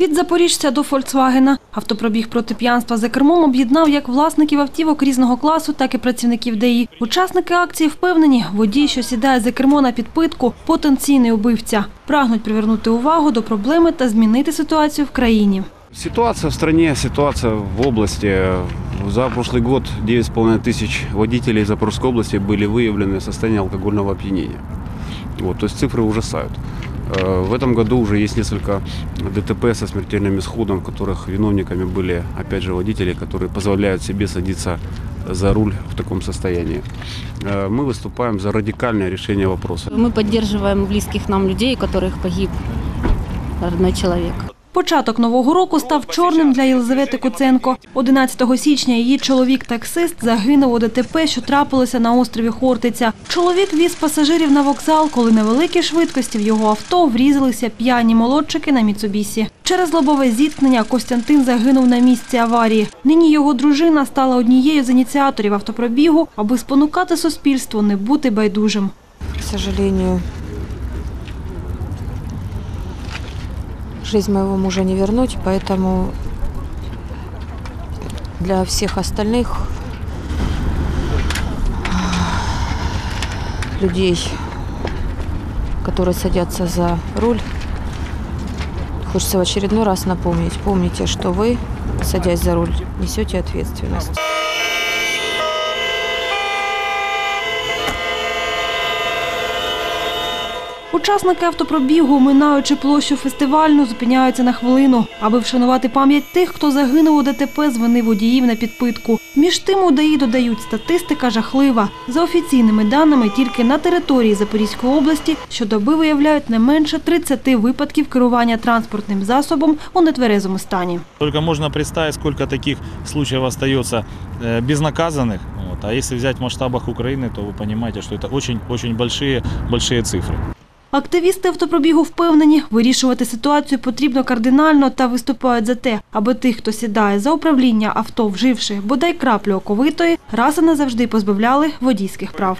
Від запоріжця до Фольксвагена. Автопробіг проти п'янства за кермом об'єднав як власників автівок різного класу, так і працівників ДАІ. Учасники акції впевнені, водій, що сідає за кермо на підпитку, потенційний убивця. Прагнуть привернути увагу до проблеми та змінити ситуацію в країні. Ситуация в стране, ситуация в области. За прошлый год 9,5 тысяч водителей Запорожской области были выявлены в состоянии алкогольного опьянения. Вот, то есть цифры ужасают. Э, В этом году уже есть несколько ДТП со смертельным исходом, в которых виновниками были, опять же, водители, которые позволяют себе садиться за руль в таком состоянии. Э, Мы выступаем за радикальное решение вопроса. Мы поддерживаем близких нам людей, которых погиб родной человек. Початок нового року став чорним для Єлизавети Куценко. 11 січня її чоловік-таксист загинув у ДТП, що трапилося на острові Хортиця. Чоловік віз пасажирів на вокзал, коли на великій швидкості в його авто врізалися п'яні молодчики на Міцубісі. Через лобове зіткнення Костянтин загинув на місці аварії. Нині його дружина стала однією з ініціаторів автопробігу, аби спонукати суспільство не бути байдужим. К сожалению, жизнь моего мужа не вернуть, поэтому для всех остальных людей, которые садятся за руль, хочется в очередной раз напомнить, помните, что вы, садясь за руль, несете ответственность. Учасники автопробігу, минаючи площу фестивальну, зупиняються на хвилину, аби вшанувати пам'ять тих, хто загинув у ДТП з вини водіїв на підпитку. Між тим у ДАІ додають, статистика жахлива. За офіційними даними, тільки на території Запорізької області щодоби виявляють не менше 30 випадків керування транспортним засобом у нетверезому стані. Только можно представить, сколько таких случаев остается э, безнаказанных. Вот. А если взять в масштабах Украины, то вы понимаете, что это очень-очень большие, большие цифры. Активісти автопробігу впевнені, вирішувати ситуацію потрібно кардинально та виступають за те, аби тих, хто сідає за управління авто, вживши бодай краплю оковитої, раз і назавжди позбавляли водійських прав.